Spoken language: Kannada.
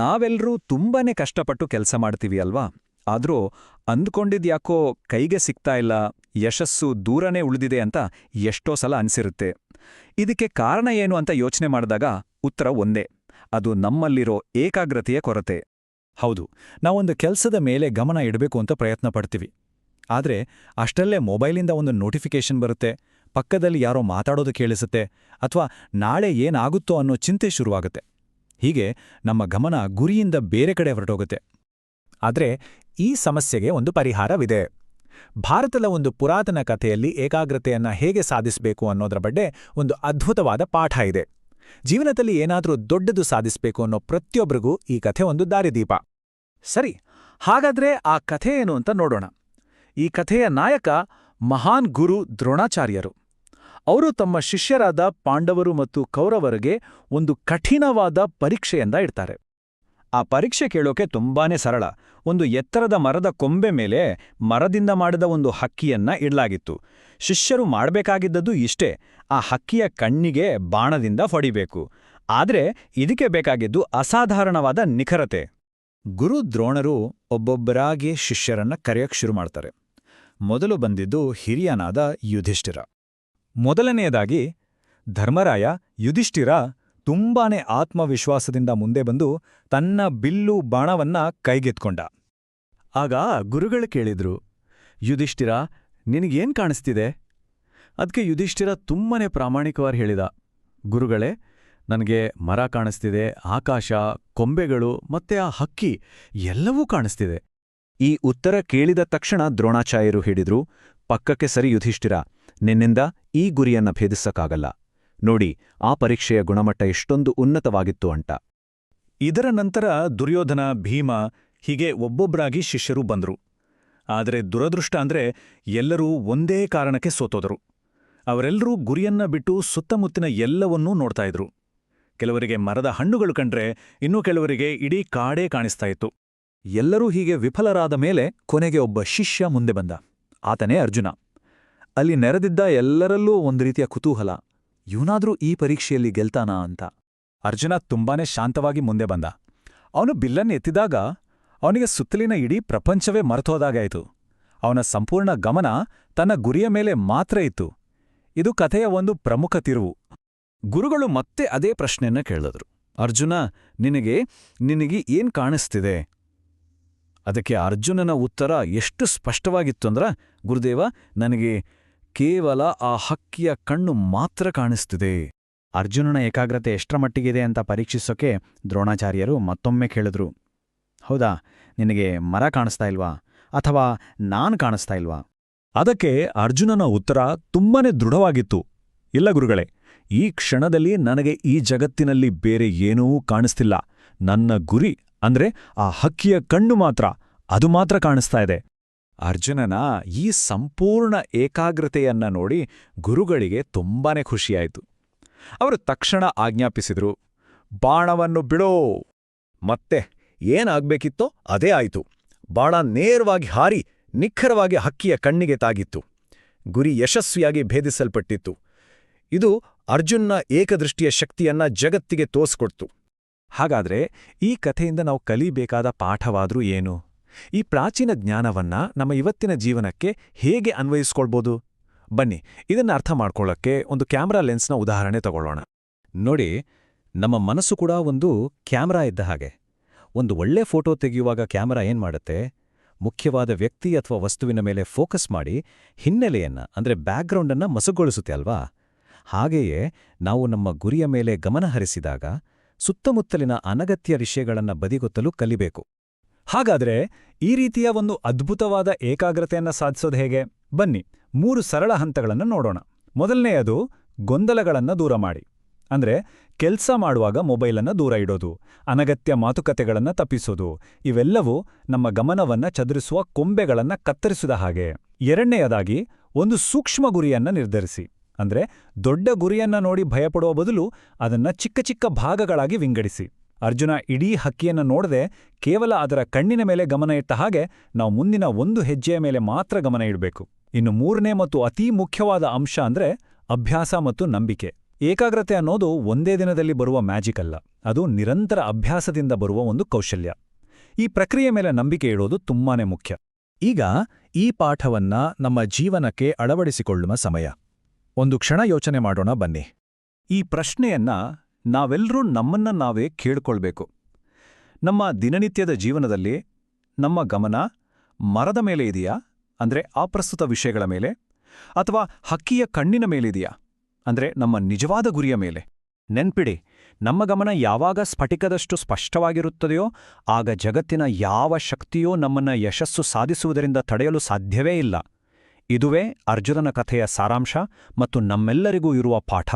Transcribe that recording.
ನಾವೆಲ್ಲರೂ ತುಂಬಾನೇ ಕಷ್ಟಪಟ್ಟು ಕೆಲಸ ಮಾಡ್ತೀವಿ ಅಲ್ವಾ? ಆದ್ರೂ ಅಂದ್ಕೊಂಡಿದ್ಯಾಕೋ ಕೈಗೆ ಸಿಗ್ತಾ ಇಲ್ಲ, ಯಶಸ್ಸು ದೂರನೇ ಉಳಿದಿದೆ ಅಂತ ಎಷ್ಟೋ ಸಲ ಅನ್ಸಿರುತ್ತೆ. ಇದಕ್ಕೆ ಕಾರಣ ಏನು ಅಂತ ಯೋಚನೆ ಮಾಡಿದಾಗ ಉತ್ತರ ಒಂದೇ, ಅದು ನಮ್ಮಲ್ಲಿರೋ ಏಕಾಗ್ರತೆಯ ಕೊರತೆ. ಹೌದು, ನಾವೊಂದು ಕೆಲಸದ ಮೇಲೆ ಗಮನ ಇಡಬೇಕು ಅಂತ ಪ್ರಯತ್ನ ಪಡ್ತೀವಿ. ಆದ್ರೆ ಅಷ್ಟಲ್ಲೇ ಮೊಬೈಲಿಂದ ಒಂದು ನೋಟಿಫಿಕೇಶನ್ ಬರುತ್ತೆ, ಪಕ್ಕದಲ್ಲಿ ಯಾರೋ ಮಾತಾಡೋದು ಕೇಳಿಸುತ್ತೆ, ಅಥವಾ ನಾಳೆ ಏನಾಗುತ್ತೋ ಅನ್ನೋ ಚಿಂತೆ ಶುರುವಾಗುತ್ತೆ. ಹೀಗೆ ನಮ್ಮ ಗಮನ ಗುರಿಯಿಂದ ಬೇರೆ ಕಡೆ ಹೊರಟೋಗುತ್ತೆ. ಆದರೆ ಈ ಸಮಸ್ಯೆಗೆ ಒಂದು ಪರಿಹಾರವಿದೆ. ಭಾರತದ ಒಂದು ಪುರಾತನ ಕಥೆಯಲ್ಲಿ ಏಕಾಗ್ರತೆಯನ್ನು ಹೇಗೆ ಸಾಧಿಸಬೇಕು ಅನ್ನೋದರ ಬಗ್ಗೆ ಒಂದು ಅದ್ಭುತವಾದ ಪಾಠ ಇದೆ. ಜೀವನದಲ್ಲಿ ಏನಾದರೂ ದೊಡ್ಡದು ಸಾಧಿಸಬೇಕು ಅನ್ನೋ ಪ್ರತಿಯೊಬ್ಬರಿಗೂ ಈ ಕಥೆ ಒಂದು ದಾರಿದೀಪ. ಸರಿ, ಹಾಗಾದ್ರೆ ಆ ಕಥೆ ಏನು ಅಂತ ನೋಡೋಣ. ಈ ಕಥೆಯ ನಾಯಕ ಮಹಾನ್ ಗುರು ದ್ರೋಣಾಚಾರ್ಯರು. ಅವರು ತಮ್ಮ ಶಿಷ್ಯರಾದ ಪಾಂಡವರು ಮತ್ತು ಕೌರವರಿಗೆ ಒಂದು ಕಠಿಣವಾದ ಪರೀಕ್ಷೆಯಿಂದ ಇಡ್ತಾರೆ. ಆ ಪರೀಕ್ಷೆ ಕೇಳೋಕೆ ತುಂಬಾನೇ ಸರಳ. ಒಂದು ಎತ್ತರದ ಮರದ ಕೊಂಬೆ ಮೇಲೆ ಮರದಿಂದ ಮಾಡಿದ ಒಂದು ಹಕ್ಕಿಯನ್ನ ಇಡಲಾಗಿತ್ತು. ಶಿಷ್ಯರು ಮಾಡಬೇಕಾಗಿದ್ದದ್ದು ಇಷ್ಟೇ. ಆ ಹಕ್ಕಿಯ ಕಣ್ಣಿಗೆ ಬಾಣದಿಂದ ಹೊಡಿಬೇಕು. ಆದರೆ ಇದಕ್ಕೆ ಬೇಕಾಗಿದ್ದು ಅಸಾಧಾರಣವಾದ ನಿಖರತೆ. ಗುರು ದ್ರೋಣರು ಒಬ್ಬೊಬ್ಬರಾಗಿ ಶಿಷ್ಯರನ್ನ ಕರೆಯಕ್ ಶುರು ಮಾಡ್ತಾರೆ. ಮೊದಲು ಬಂದಿದ್ದು ಹಿರಿಯನಾದ ಯುಧಿಷ್ಠಿರ. ಮೊದಲನೆಯದಾಗಿ, ಧರ್ಮರಾಯ ಯುಧಿಷ್ಠಿರ ತುಂಬಾನೇ ಆತ್ಮವಿಶ್ವಾಸದಿಂದ ಮುಂದೆ ಬಂದು ತನ್ನ ಬಿಲ್ಲು ಬಾಣವನ್ನ ಕೈಗೆತ್ಕೊಂಡ. ಆಗ ಗುರುಗಳು ಕೇಳಿದ್ರು, ಯುಧಿಷ್ಠಿರ, ನಿನಗೇನ್ ಕಾಣಿಸ್ತಿದೆ? ಅದಕ್ಕೆ ಯುಧಿಷ್ಠಿರ ತುಂಬಾನೇ ಪ್ರಾಮಾಣಿಕವಾಗಿ ಹೇಳಿದ, ಗುರುಗಳೇ, ನನಗೆ ಮರ ಕಾಣಿಸ್ತಿದೆ, ಆಕಾಶ, ಕೊಂಬೆಗಳು ಮತ್ತೆ ಆ ಹಕ್ಕಿ ಎಲ್ಲವೂ ಕಾಣಿಸ್ತಿದೆ. ಈ ಉತ್ತರ ಕೇಳಿದ ತಕ್ಷಣ ದ್ರೋಣಾಚಾರ್ಯರು ಹೇಳಿದ್ರು, ಪಕ್ಕಕ್ಕೆ ಸರಿ ಯುಧಿಷ್ಠಿರ ನಿನ್ನಿಂದ ಈ ಗುರಿಯನ್ನ ಭೇದಿಸಕ್ಕಾಗಲ್ಲ. ನೋಡಿ, ಆ ಪರೀಕ್ಷೆಯ ಗುಣಮಟ್ಟ ಎಷ್ಟೊಂದು ಉನ್ನತವಾಗಿತ್ತು ಅಂತ. ಇದರ ನಂತರ ದುರ್ಯೋಧನ, ಭೀಮ ಹೀಗೆ ಒಬ್ಬೊಬ್ಬರಾಗಿ ಶಿಷ್ಯರು ಬಂದರು. ಆದರೆ ದುರದೃಷ್ಟ ಅಂದ್ರೆ ಎಲ್ಲರೂ ಒಂದೇ ಕಾರಣಕ್ಕೆ ಸೋತೋದರು. ಅವರೆಲ್ಲರೂ ಗುರಿಯನ್ನ ಬಿಟ್ಟು ಸುತ್ತಮುತ್ತಿನ ಎಲ್ಲವನ್ನೂ ನೋಡ್ತಾ ಇದ್ರು. ಕೆಲವರಿಗೆ ಮರದ ಹಣ್ಣುಗಳು ಕಂಡ್ರೆ ಇನ್ನೂ ಕೆಲವರಿಗೆ ಇಡೀ ಕಾಡೇ ಕಾಣಿಸ್ತಾ ಇತ್ತು. ಎಲ್ಲರೂ ಹೀಗೆ ವಿಫಲರಾದ ಮೇಲೆ ಕೊನೆಗೆ ಒಬ್ಬ ಶಿಷ್ಯ ಮುಂದೆ ಬಂದ. ಆತನೇ ಅರ್ಜುನ. ಅಲ್ಲಿ ನೆರೆದಿದ್ದ ಎಲ್ಲರಲ್ಲೂ ಒಂದು ರೀತಿಯ ಕುತೂಹಲ. ಇವನಾದ್ರೂ ಈ ಪರೀಕ್ಷೆಯಲ್ಲಿ ಗೆಲ್ತಾನಾ ಅಂತ. ಅರ್ಜುನ ತುಂಬಾನೇ ಶಾಂತವಾಗಿ ಮುಂದೆ ಬಂದ. ಅವನು ಬಿಲ್ಲನ್ನು ಎತ್ತಿದಾಗ ಅವನಿಗೆ ಸುತ್ತಲಿನ ಇಡೀ ಪ್ರಪಂಚವೇ ಮರೆತೋದಾಗಾಯಿತು ಅವನ ಸಂಪೂರ್ಣ ಗಮನ ತನ್ನ ಗುರಿಯ ಮೇಲೆ ಮಾತ್ರ ಇತ್ತು. ಇದು ಕಥೆಯ ಒಂದು ಪ್ರಮುಖ ತಿರುವು. ಗುರುಗಳು ಮತ್ತೆ ಅದೇ ಪ್ರಶ್ನೆಯನ್ನು ಕೇಳಿದ್ರು. ಅರ್ಜುನ, ನಿನಗೆ ನಿನಗೆ ಏನ್ ಕಾಣಿಸ್ತಿದೆ? ಅದಕ್ಕೆ ಅರ್ಜುನನ ಉತ್ತರ ಎಷ್ಟು ಸ್ಪಷ್ಟವಾಗಿತ್ತು ಅಂದ್ರ, ಗುರುದೇವ, ನನಗೆ ಕೇವಲ ಆ ಹಕ್ಕಿಯ ಕಣ್ಣು ಮಾತ್ರ ಕಾಣಿಸ್ತಿದೆ. ಅರ್ಜುನನ ಏಕಾಗ್ರತೆ ಎಷ್ಟರ ಮಟ್ಟಿಗಿದೆ ಅಂತ ಪರೀಕ್ಷಿಸೋಕೆ ದ್ರೋಣಾಚಾರ್ಯರು ಮತ್ತೊಮ್ಮೆ ಕೇಳಿದ್ರು. ಹೌದಾ, ನಿನಗೆ ಮರ ಕಾಣಿಸ್ತಾ ಇಲ್ವಾ? ಅಥವಾ ನಾನ್ ಕಾಣಿಸ್ತಾ ಇಲ್ವಾ? ಅದಕ್ಕೆ ಅರ್ಜುನನ ಉತ್ತರ ತುಂಬಾನೇ ದೃಢವಾಗಿತ್ತು. ಇಲ್ಲ ಗುರುಗಳೇ, ಈ ಕ್ಷಣದಲ್ಲಿ ನನಗೆ ಈ ಜಗತ್ತಿನಲ್ಲಿ ಬೇರೆ ಏನೂ ಕಾಣಿಸ್ತಿಲ್ಲ. ನನ್ನ ಗುರಿ ಅಂದ್ರೆ ಆ ಹಕ್ಕಿಯ ಕಣ್ಣು ಮಾತ್ರ. ಅದು ಮಾತ್ರ ಕಾಣಿಸ್ತಾ ಇದೆ. ಅರ್ಜುನನ ಈ ಸಂಪೂರ್ಣ ಏಕಾಗ್ರತೆಯನ್ನ ನೋಡಿ ಗುರುಗಳಿಗೆ ತುಂಬಾನೇ ಖುಷಿಯಾಯಿತು. ಅವರು ತಕ್ಷಣ ಆಜ್ಞಾಪಿಸಿದರು, ಬಾಣವನ್ನು ಬಿಡೋ, ಮತ್ತೆ ಏನಾಗ್ಬೇಕಿತ್ತೋ ಅದೇ ಆಯಿತು. ಬಾಣ ನೇರವಾಗಿ ಹಾರಿ ನಿಖರವಾಗಿ ಹಕ್ಕಿಯ ಕಣ್ಣಿಗೆ ತಾಗಿತ್ತು. ಗುರಿ ಯಶಸ್ವಿಯಾಗಿ ಭೇದಿಸಲ್ಪಟ್ಟಿತ್ತು. ಇದು ಅರ್ಜುನ್ನ ಏಕದೃಷ್ಟಿಯ ಶಕ್ತಿಯನ್ನ ಜಗತ್ತಿಗೆ ತೋಸ್ಕೊಡ್ತು. ಹಾಗಾದ್ರೆ ಈ ಕಥೆಯಿಂದ ನಾವು ಕಲಿಬೇಕಾದ ಪಾಠವಾದ್ರೂ ಏನು? ಈ ಪ್ರಾಚೀನ ಜ್ಞಾನವನ್ನ ನಮ್ಮ ಇವತ್ತಿನ ಜೀವನಕ್ಕೆ ಹೇಗೆ ಅನ್ವಯಿಸ್ಕೊಳ್ಬೋದು? ಬನ್ನಿ, ಇದನ್ನು ಅರ್ಥ ಮಾಡ್ಕೊಳ್ಳೋಕ್ಕೆ ಒಂದು ಕ್ಯಾಮ್ರಾ ಲೆನ್ಸ್ನ ಉದಾಹರಣೆ ತಗೊಳ್ಳೋಣ. ನೋಡಿ, ನಮ್ಮ ಮನಸ್ಸು ಕೂಡ ಒಂದು ಕ್ಯಾಮ್ರಾ ಇದ್ದ ಹಾಗೆ. ಒಂದು ಒಳ್ಳೆ ಫೋಟೋ ತೆಗೆಯುವಾಗ ಕ್ಯಾಮರಾ ಏನು ಮಾಡುತ್ತೆ? ಮುಖ್ಯವಾದ ವ್ಯಕ್ತಿ ಅಥವಾ ವಸ್ತುವಿನ ಮೇಲೆ ಫೋಕಸ್ ಮಾಡಿ ಹಿನ್ನೆಲೆಯನ್ನ, ಅಂದ್ರೆ ಬ್ಯಾಕ್ಗ್ರೌಂಡನ್ನು ಮಸುಗೊಳಿಸುತ್ತೆ ಅಲ್ವಾ? ಹಾಗೆಯೇ ನಾವು ನಮ್ಮ ಗುರಿಯ ಮೇಲೆ ಗಮನ ಹರಿಸಿದಾಗ ಸುತ್ತಮುತ್ತಲಿನ ಅನಗತ್ಯ ವಿಷಯಗಳನ್ನು ಬದಿಗೊತ್ತಲು ಕಲಿಬೇಕು. ಹಾಗಾದ್ರೆ ಈ ರೀತಿಯ ಒಂದು ಅದ್ಭುತವಾದ ಏಕಾಗ್ರತೆಯನ್ನು ಸಾಧಿಸೋದು ಹೇಗೆ? ಬನ್ನಿ, ಮೂರು ಸರಳ ಹಂತಗಳನ್ನು ನೋಡೋಣ. ಮೊದಲನೆಯದು, ಗೊಂದಲಗಳನ್ನು ದೂರ ಮಾಡಿ. ಅಂದ್ರೆ ಕೆಲಸ ಮಾಡುವಾಗ ಮೊಬೈಲನ್ನು ದೂರ ಇಡೋದು, ಅನಗತ್ಯ ಮಾತುಕತೆಗಳನ್ನು ತಪ್ಪಿಸೋದು, ಇವೆಲ್ಲವೂ ನಮ್ಮ ಗಮನವನ್ನ ಚದುರಿಸುವ ಕೊಂಬೆಗಳನ್ನು ಕತ್ತರಿಸಿದ ಹಾಗೆ. ಎರಡನೆಯದಾಗಿ, ಒಂದು ಸೂಕ್ಷ್ಮ ಗುರಿಯನ್ನು ನಿರ್ಧರಿಸಿ. ಅಂದ್ರೆ ದೊಡ್ಡ ಗುರಿಯನ್ನ ನೋಡಿ ಭಯಪಡುವ ಬದಲು ಅದನ್ನ ಚಿಕ್ಕ ಚಿಕ್ಕ ಭಾಗಗಳಾಗಿ ವಿಂಗಡಿಸಿ. ಅರ್ಜುನ ಇಡೀ ಹಕ್ಕಿಯನ್ನು ನೋಡದೆ ಕೇವಲ ಅದರ ಕಣ್ಣಿನ ಮೇಲೆ ಗಮನ ಇಟ್ಟ ಹಾಗೆ ನಾವು ಮುಂದಿನ ಒಂದು ಹೆಜ್ಜೆಯ ಮೇಲೆ ಮಾತ್ರ ಗಮನ ಇಡಬೇಕು. ಇನ್ನು ಮೂರನೇ ಮತ್ತು ಅತೀ ಮುಖ್ಯವಾದ ಅಂಶ ಅಂದ್ರೆ ಅಭ್ಯಾಸ ಮತ್ತು ನಂಬಿಕೆ. ಏಕಾಗ್ರತೆ ಅನ್ನೋದು ಒಂದೇ ದಿನದಲ್ಲಿ ಬರುವ ಮ್ಯಾಜಿಕ್ ಅಲ್ಲ. ಅದು ನಿರಂತರ ಅಭ್ಯಾಸದಿಂದ ಬರುವ ಒಂದು ಕೌಶಲ್ಯ. ಈ ಪ್ರಕ್ರಿಯೆ ಮೇಲೆ ನಂಬಿಕೆ ಇಡೋದು ತುಂಬಾನೇ ಮುಖ್ಯ. ಈಗ ಈ ಪಾಠವನ್ನ ನಮ್ಮ ಜೀವನಕ್ಕೆ ಅಳವಡಿಸಿಕೊಳ್ಳುವ ಸಮಯ. ಒಂದು ಕ್ಷಣ ಯೋಚನೆ ಮಾಡೋಣ ಬನ್ನಿ. ಈ ಪ್ರಶ್ನೆಯನ್ನ ನಾವೆಲ್ಲರೂ ನಮ್ಮನ್ನ ನಾವೇ ಕೇಳ್ಕೊಳ್ಬೇಕು. ನಮ್ಮ ದಿನನಿತ್ಯದ ಜೀವನದಲ್ಲಿ ನಮ್ಮ ಗಮನ ಮರದ ಮೇಲೆ ಇದೆಯಾ? ಅಂದ್ರೆ ಅಪ್ರಸ್ತುತ ವಿಷಯಗಳ ಮೇಲೆ? ಅಥವಾ ಹಕ್ಕಿಯ ಕಣ್ಣಿನ ಮೇಲಿದೆಯಾ ಅಂದ್ರೆ ನಮ್ಮ ನಿಜವಾದ ಗುರಿಯ ಮೇಲೆ? ನೆನ್ಪಿಡಿ, ನಮ್ಮ ಗಮನ ಯಾವಾಗ ಸ್ಫಟಿಕದಷ್ಟು ಸ್ಪಷ್ಟವಾಗಿರುತ್ತದೆಯೋ, ಆಗ ಜಗತ್ತಿನ ಯಾವ ಶಕ್ತಿಯೋ ನಮ್ಮನ್ನ ಯಶಸ್ಸು ಸಾಧಿಸುವುದರಿಂದ ತಡೆಯಲು ಸಾಧ್ಯವೇ ಇಲ್ಲ. ಇದುವೇ ಅರ್ಜುನನ ಕಥೆಯ ಸಾರಾಂಶ ಮತ್ತು ನಮ್ಮೆಲ್ಲರಿಗೂ ಇರುವ ಪಾಠ.